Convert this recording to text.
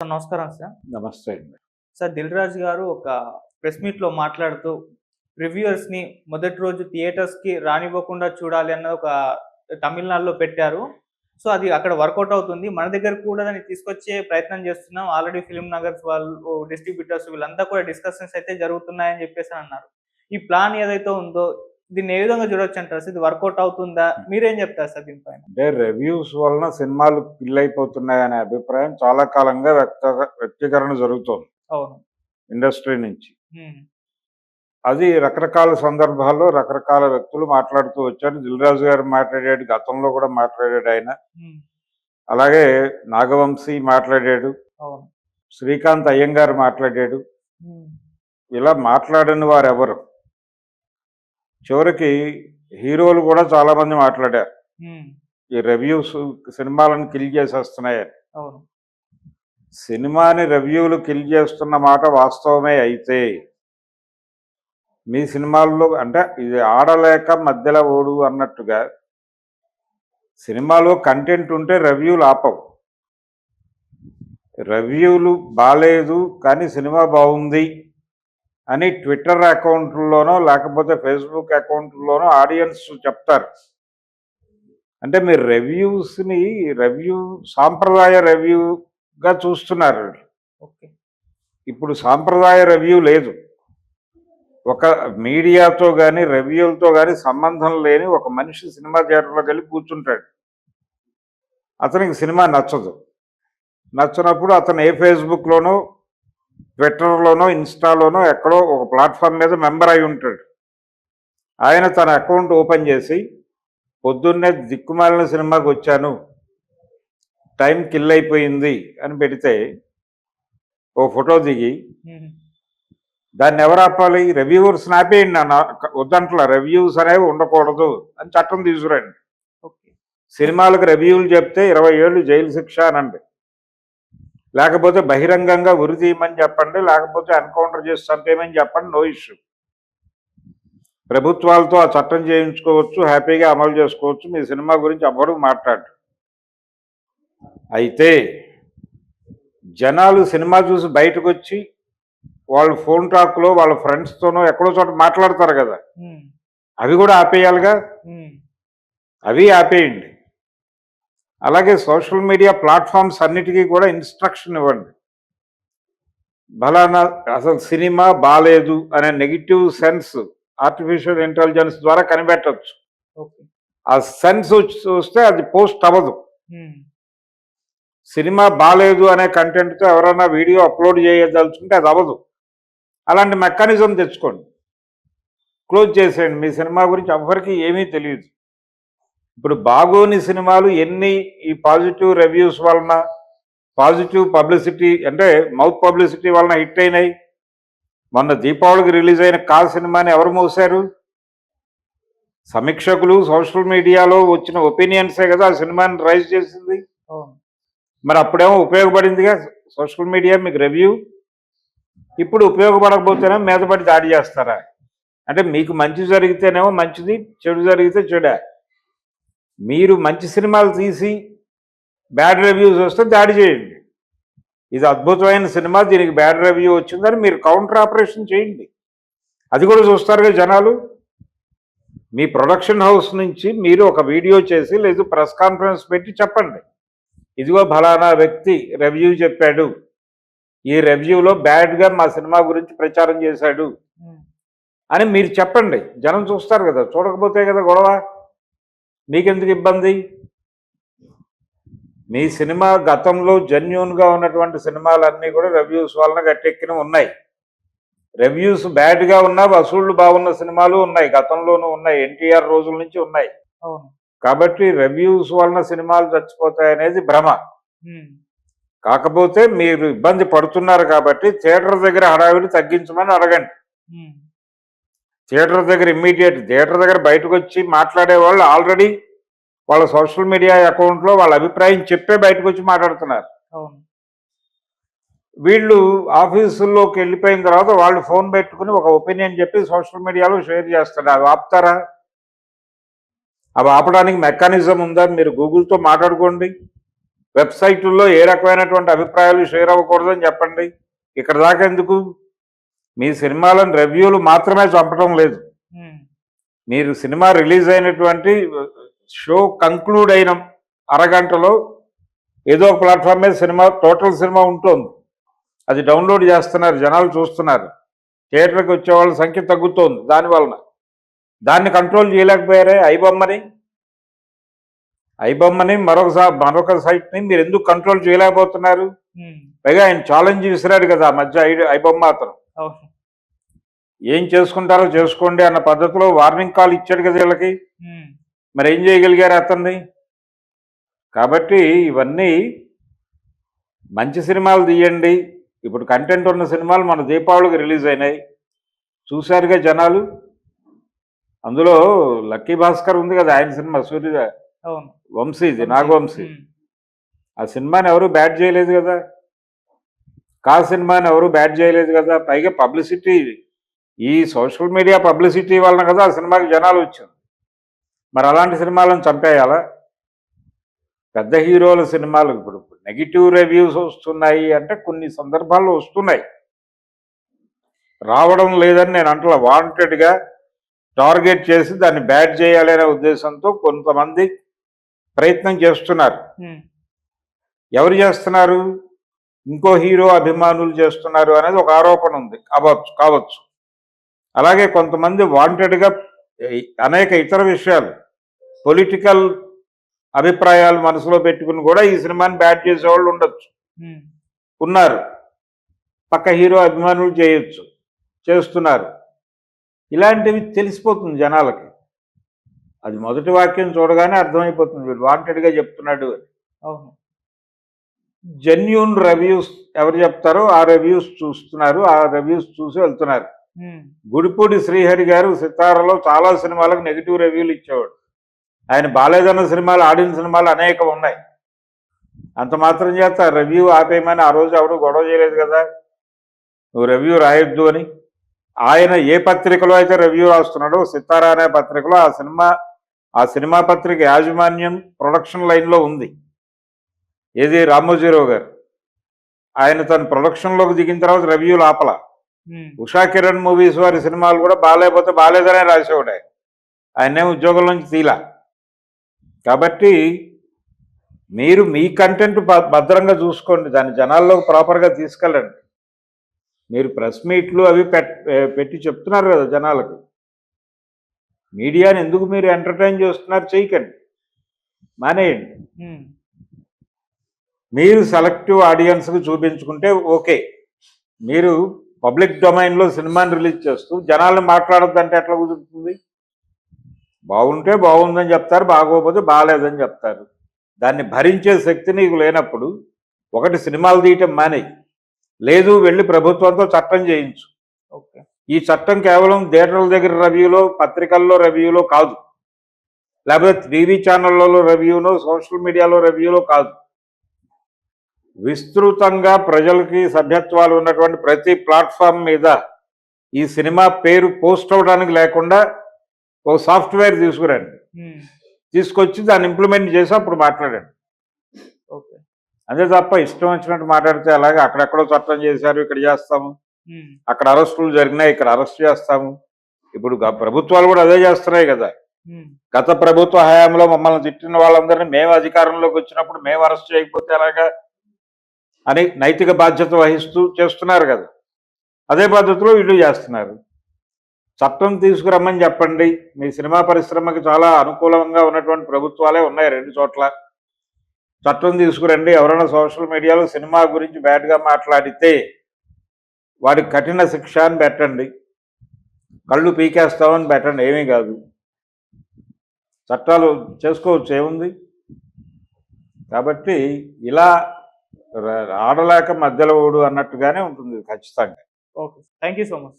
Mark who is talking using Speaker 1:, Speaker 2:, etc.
Speaker 1: Sir నమస్కారం sir.
Speaker 2: నమస్తే అండి.
Speaker 1: సార్ దిల్ రాజు గారు ఒక ప్రెస్ మీట్లో మాట్లాడుతూ రివ్యూయర్స్ని మొదటి రోజు థియేటర్స్కి రానివ్వకుండా చూడాలి అన్న ఒక తమిళనాడులో పెట్టారు. సో అది అక్కడ వర్కౌట్ అవుతుంది. మన దగ్గర కూడా దాన్ని తీసుకొచ్చే ప్రయత్నం చేస్తున్నాం. ఆల్రెడీ ఫిల్మ్ నగర్స్ వాళ్ళు డిస్ట్రిబ్యూటర్స్ వీళ్ళంతా కూడా డిస్కషన్స్ అయితే జరుగుతున్నాయని చెప్పేసి అన్నారు. ఈ ప్లాన్ ఏదైతే ఉందో దీన్ని ఏ విధంగా చూడొచ్చు అంటారు? సార్ ఇది వర్కౌట్ అవుతుందా? మీరేం చెప్తారు సార్ దీనిపైన?
Speaker 2: అంటే రివ్యూస్ వలన సినిమాలు కిల్ అయిపోతున్నాయనే అభిప్రాయం చాలా కాలంగా వ్యక్త వ్యక్తీకరణ జరుగుతోంది.
Speaker 1: అవును.
Speaker 2: ఇండస్ట్రీ నుంచి. అది రకరకాల సందర్భాల్లో రకరకాల వ్యక్తులు మాట్లాడుతూ వచ్చారు. దిల్రాజు గారు మాట్లాడాడు గతంలో కూడా మాట్లాడాడు ఆయన. అలాగే నాగవంశీ మాట్లాడాడు. శ్రీకాంత్ అయ్యంగారు మాట్లాడాడు. ఇలా మాట్లాడని వారు ఎవరు చివరికి హీరోలు కూడా చాలా మంది మాట్లాడారు. ఈ రివ్యూస్ సినిమాలను కిల్ చేసేస్తున్నాయని. సినిమాని రివ్యూలు కిల్ చేస్తున్న మాట వాస్తవమే అయితే మీ సినిమాల్లో అంటే ఇది ఆడలేక మధ్యలో ఓడు అన్నట్టుగా సినిమాలో కంటెంట్ ఉంటే రివ్యూలు ఆపవు. రివ్యూలు బాగాలేదు కానీ సినిమా బాగుంది. అని ట్విట్టర్ అకౌంట్లోనో లేకపోతే ఫేస్బుక్ అకౌంట్లోనో ఆడియన్స్ చెప్తారు. అంటే మీరు రివ్యూస్ని రివ్యూ సాంప్రదాయ రివ్యూగా చూస్తున్నారు.
Speaker 1: ఓకే.
Speaker 2: ఇప్పుడు సాంప్రదాయ రివ్యూ లేదు. ఒక మీడియాతో కానీ రివ్యూలతో కానీ సంబంధం లేని ఒక మనిషి సినిమా థియేటర్లోకి వెళ్ళి కూర్చుంటాడు. అతనికి సినిమా నచ్చదు. నచ్చినప్పుడు అతను ఏ ఫేస్బుక్లోనో ట్విట్టర్లోనో ఇన్స్టాలోనో ఎక్కడో ఒక ప్లాట్ఫామ్ మీద మెంబర్ అయి ఉంటాడు. ఆయన తన అకౌంట్ ఓపెన్ చేసి పొద్దున్నే దిక్కుమాలిన సినిమాకి వచ్చాను. టైం కిల్ అయిపోయింది అని పెడితే ఓ ఫోటో దిగి దాన్ని ఎవరు ఆపాలి? రివ్యూవర్స్ ఆపేయండి అన్న వద్దంట్ల రివ్యూస్ అనేవి ఉండకూడదు అని చట్టం తీసుకురండి. సినిమాలకు రివ్యూలు చెప్తే ఇరవై ఏళ్ళు జైలు శిక్ష అనండి. లేకపోతే బహిరంగంగా ఉరి తీయమని చెప్పండి లేకపోతే ఎన్కౌంటర్ చేసి చంపేయమని చెప్పండి నో ఇష్యూ. ప్రభుత్వాలతో ఆ చట్టం చేయించుకోవచ్చు హ్యాపీగా అమలు చేసుకోవచ్చు మీ సినిమా గురించి ఎవరు మాట్లాడు అయితే జనాలు సినిమా చూసి బయటకు వచ్చి వాళ్ళు ఫోన్ టాక్లో వాళ్ళ ఫ్రెండ్స్తోనో ఎక్కడో చోట మాట్లాడతారు కదా. అవి కూడా ఆపేయాలిగా? అవి ఆపేయండి. అలాగే సోషల్ మీడియా ప్లాట్ఫామ్స్ అన్నిటికీ కూడా ఇన్స్ట్రక్షన్ ఇవ్వండి. బలానా అసలు సినిమా బాలేదు అనే నెగిటివ్ సెన్స్ ఆర్టిఫిషియల్ ఇంటెలిజెన్స్ ద్వారా కనిపెట్టవచ్చు
Speaker 1: ఓకే.
Speaker 2: ఆ సెన్స్ చూస్తే అది పోస్ట్ అవ్వదు. సినిమా బాలేదు అనే కంటెంట్తో ఎవరైనా వీడియో అప్లోడ్ చేయదలుచుకుంటే అది అవ్వదు. అలాంటి మెకానిజం తెచ్చుకోండి. క్లోజ్ చేసేయండి. మీ సినిమా గురించి ఎవ్వరికీ ఏమీ తెలియదు. ఇప్పుడు బాగోని సినిమాలు ఎన్ని ఈ పాజిటివ్ రివ్యూస్ వలన పాజిటివ్ పబ్లిసిటీ అంటే మౌత్ పబ్లిసిటీ వలన హిట్ అయినాయి. మొన్న దీపావళికి రిలీజ్ అయిన కా సినిమాని ఎవరు మోసారు సమీక్షకులు సోషల్ మీడియాలో వచ్చిన ఒపీనియన్సే కదా ఆ సినిమాని రైజ్ చేసింది. మరి అప్పుడేమో ఉపయోగపడిందిగా సోషల్ మీడియా మీకు రివ్యూ ఇప్పుడు ఉపయోగపడకపోతేనే మీదపడి దాడి చేస్తారా? అంటే మీకు మంచి జరిగితేనేమో మంచిది చెడు జరిగితే చెడ. మీరు మంచి సినిమాలు తీసి బ్యాడ్ రివ్యూస్ వస్తే దాడి చేయండి. ఇది అద్భుతమైన సినిమా దీనికి బ్యాడ్ రివ్యూ వచ్చిందని మీరు కౌంటర్ ఆపరేషన్ చేయండి. అది కూడా చూస్తారుగా జనాలు. మీ ప్రొడక్షన్ హౌస్ నుంచి మీరు ఒక వీడియో చేసి లేదు ప్రెస్ కాన్ఫరెన్స్ పెట్టి చెప్పండి. ఇదిగో ఫలానా వ్యక్తి రివ్యూ చెప్పాడు. ఈ రివ్యూలో బ్యాడ్గా మా సినిమా గురించి ప్రచారం చేశాడు.
Speaker 1: ఉమ్,
Speaker 2: అని మీరు చెప్పండి. జనం చూస్తారు కదా. చూడకపోతే కదా గొడవ. మీకెందుకు ఇబ్బంది? మీ సినిమా గతంలో జెన్యున్గా ఉన్నటువంటి సినిమాలన్నీ కూడా రివ్యూస్ వలన గట్టెక్కిన ఉన్నాయి. రివ్యూస్ బ్యాడ్గా ఉన్నా వసూళ్ళు బాగున్న సినిమాలు ఉన్నాయి. గతంలోనూ ఉన్నాయి. ఎన్టీఆర్ రోజుల నుంచి ఉన్నాయి. కాబట్టి రివ్యూస్ వలన సినిమాలు చచ్చిపోతాయి అనేది భ్రమ. కాకపోతే మీరు ఇబ్బంది పడుతున్నారు కాబట్టి థియేటర్ దగ్గర హడావిడి తగ్గించమని అడగండి. థియేటర్ దగ్గర ఇమ్మీడియట్ థియేటర్ దగ్గర బయటకు వచ్చి మాట్లాడే వాళ్ళు ఆల్రెడీ వాళ్ళ సోషల్ మీడియా అకౌంట్లో వాళ్ళ అభిప్రాయం చెప్పే బయటకు వచ్చి మాట్లాడుతున్నారు. వీళ్ళు ఆఫీసుల్లోకి వెళ్ళిపోయిన తర్వాత వాళ్ళు ఫోన్ పెట్టుకుని ఒక ఒపీనియన్ చెప్పి సోషల్ మీడియాలో షేర్ చేస్తారు? అవి ఆపుతారా? అవి ఆపడానికి మెకానిజం ఉందా? మీరు గూగుల్తో మాట్లాడుకోండి. వెబ్సైట్లలో ఏ రకమైనటువంటి అభిప్రాయాలు షేర్ అవ్వకూడదని చెప్పండి. ఇక్కడ దాకా ఎందుకు? మీ సినిమాలను రివ్యూలు మాత్రమే చంపడం లేదు. మీరు సినిమా రిలీజ్ అయినటువంటి షో కంక్లూడ్ అయిన అరగంటలో ఏదో ఒక ప్లాట్ఫామ్ మీద సినిమా టోటల్ సినిమా ఉంటుంది. అది డౌన్లోడ్ చేస్తున్నారు జనాలు చూస్తున్నారు. థియేటర్కి వచ్చే వాళ్ళ సంఖ్య తగ్గుతోంది. దాని వలన. దాన్ని కంట్రోల్ చేయలేకపోయారే ఐబొమ్మని? ఐబొమ్మని మరొక మరొక సైట్ని మీరు ఎందుకు కంట్రోల్ చేయలేకపోతున్నారు? పైగా ఆయన ఛాలెంజ్ విసిరాడు కదా మధ్య ఐ- ఐబొమ్మ అతను. ఏం చేసుకుంటారో చేసుకోండి అన్న పద్ధతిలో వార్నింగ్ కాల్ ఇచ్చాడు కదా వీళ్ళకి. మరి ఏం చేయగలిగారు అతన్ని? కాబట్టి ఇవన్నీ మంచి సినిమాలు తీయండి. ఇప్పుడు కంటెంట్ ఉన్న సినిమాలు మన దీపావళికి రిలీజ్ అయినాయి. చూశారుగా జనాలు? అందులో లక్కీ భాస్కర్ ఉంది కదా ఆయన సినిమా సూర్య వంశీది నాగవంశీ. ఆ సినిమాని ఎవరు బ్యాట్ చేయలేదు కదా? కా సినిమాని ఎవరు బ్యాట్ చేయలేదు కదా? పైగా పబ్లిసిటీ ఈ సోషల్ మీడియా పబ్లిసిటీ వలన కదా ఆ సినిమాకి జనాలు వచ్చింది మరి అలాంటి సినిమాలను చంపేయాలా? పెద్ద హీరోల సినిమాలు ఇప్పుడు నెగిటివ్ రివ్యూస్ వస్తున్నాయి అంటే కొన్ని సందర్భాల్లో వస్తున్నాయి. రావడం లేదని నేను అంటలా వాంటెడ్గా టార్గెట్ చేసి దాన్ని బ్యాట్ చేయాలి అనే ఉద్దేశంతో కొంతమంది ప్రయత్నం చేస్తున్నారు. ఎవరు చేస్తున్నారు? ఇంకో హీరో అభిమానులు చేస్తున్నారు అనేది ఒక ఆరోపణ ఉంది. కావచ్చు కావచ్చు. అలాగే కొంతమంది వాంటెడ్గా అనేక ఇతర విషయాలు. పొలిటికల్ అభిప్రాయాలు మనసులో పెట్టుకుని కూడా ఈ సినిమాని బ్యాట్ చేసేవాళ్ళు ఉండొచ్చు. ఉన్నారు. పక్క హీరో అభిమానులు చేయొచ్చు. చేస్తున్నారు. ఇలాంటివి తెలిసిపోతుంది జనాలకి. అది మొదటి వాక్యం చూడగానే అర్థమైపోతుంది వీడు వాంటెడ్గా చెప్తున్నాడు
Speaker 1: అవును.
Speaker 2: జెన్యున్ రివ్యూస్ ఎవరు చెప్తారో ఆ రివ్యూస్ చూస్తున్నారు. ఆ రివ్యూస్ చూసి వెళ్తున్నారు. గుడిపూడి శ్రీహరి గారు సితారలో చాలా సినిమాలకు నెగిటివ్ రివ్యూలు ఇచ్చేవాడు. ఆయన బాలేదన్న సినిమాలు ఆడిన సినిమాలు అనేకం ఉన్నాయి. అంత మాత్రం చేత రివ్యూ ఆపేయమని ఆ రోజు ఎవరు గొడవ చేయలేదు కదా. నువ్వు రివ్యూ రాయొద్దు అని. ఆయన ఏ పత్రికలో అయితే రివ్యూ రాస్తున్నాడో సితారా అనే పత్రికలో ఆ సినిమా ఆ సినిమా పత్రిక యాజమాన్యం ప్రొడక్షన్ లైన్లో ఉంది. ఏది రామోజీరావు గారు? ఆయన తన ప్రొడక్షన్లోకి దిగిన తర్వాత రివ్యూలు
Speaker 1: లోపల
Speaker 2: ఉషా కిరణ్ మూవీస్ వారి సినిమాలు కూడా బాగాలేకపోతే బాగాలేదనే రాసేవాడు ఆయన ఆయనే ఉద్యోగం నుంచి తీలా. కాబట్టి మీరు మీ కంటెంట్ భద్రంగా చూసుకోండి. దాన్ని జనాల్లోకి ప్రాపర్గా తీసుకెళ్ళండి. మీరు ప్రెస్ మీట్లు అవి పెట్టి చెప్తున్నారు కదా జనాలకు. మీడియాని ఎందుకు మీరు ఎంటర్టైన్ చేస్తున్నారు చేయకండి. మానేయండి. మీరు సెలెక్టివ్ ఆడియన్స్కి చూపించుకుంటే ఓకే. మీరు పబ్లిక్ డొమైన్లో సినిమాని రిలీజ్ చేస్తూ జనాల్ని మాట్లాడొద్దంటే ఎట్లా కుదురుతుంది? బాగుంటే బాగుందని చెప్తారు బాగోకపోతే బాగాలేదని చెప్తారు. దాన్ని భరించే శక్తి నీకు లేనప్పుడు ఒకటి సినిమాలు తీయటం మానేయి. లేదు వెళ్ళి ప్రభుత్వంతో చట్టం చేయించు.
Speaker 1: ఓకే.
Speaker 2: ఈ చట్టం కేవలం థియేటర్ల దగ్గర రివ్యూలో పత్రికల్లో రివ్యూలో కాదు. లేకపోతే టీవీ ఛానళ్ళలో రివ్యూలో సోషల్ మీడియాలో రివ్యూలో కాదు. విస్తృతంగా ప్రజలకి సభ్యత్వాలు ఉన్నటువంటి ప్రతి ప్లాట్ఫామ్ మీద ఈ సినిమా పేరు పోస్ట్ అవడానికి లేకుండా ఓ సాఫ్ట్వేర్ తీసుకురండి. తీసుకొచ్చి దాన్ని ఇంప్లిమెంట్ చేసి అప్పుడు మాట్లాడండి.
Speaker 1: ఓకే.
Speaker 2: అంతే తప్ప ఇష్టం వచ్చినట్టు మాట్లాడితే అలాగే అక్కడెక్కడో చట్టం చేశారు ఇక్కడ చేస్తాము. అక్కడ అరెస్టులు జరిగినాయి ఇక్కడ అరెస్ట్ చేస్తాము. ఇప్పుడు ప్రభుత్వాలు కూడా అదే చేస్తున్నాయి కదా. గత ప్రభుత్వ హయాంలో మమ్మల్ని తిట్టిన వాళ్ళందరినీ మేము అధికారంలోకి వచ్చినప్పుడు మేము అరెస్ట్ చేయకపోతే ఎలాగా అని నైతిక బాధ్యత వహిస్తూ చేస్తున్నారు కదా. అదే పద్ధతిలో వీళ్ళు చేస్తున్నారు. చట్టం తీసుకురమ్మని చెప్పండి. మీ సినిమా పరిశ్రమకి చాలా అనుకూలంగా ఉన్నటువంటి ప్రభుత్వాలే ఉన్నాయి రెండు చోట్ల. చట్టం తీసుకురండి. ఎవరైనా సోషల్ మీడియాలో సినిమా గురించి బ్యాడ్గా మాట్లాడితే వాడికి కఠిన శిక్ష అని పెట్టండి. కళ్ళు పీకేస్తామని పెట్టండి. ఏమీ కాదు. చట్టాలు చేసుకోవచ్చు. ఏముంది? కాబట్టి ఇలా ఆడలేక మధ్యలో ఓడు అన్నట్టుగానే ఉంటుంది ఖచ్చితంగా.
Speaker 1: Okay. Thank you so much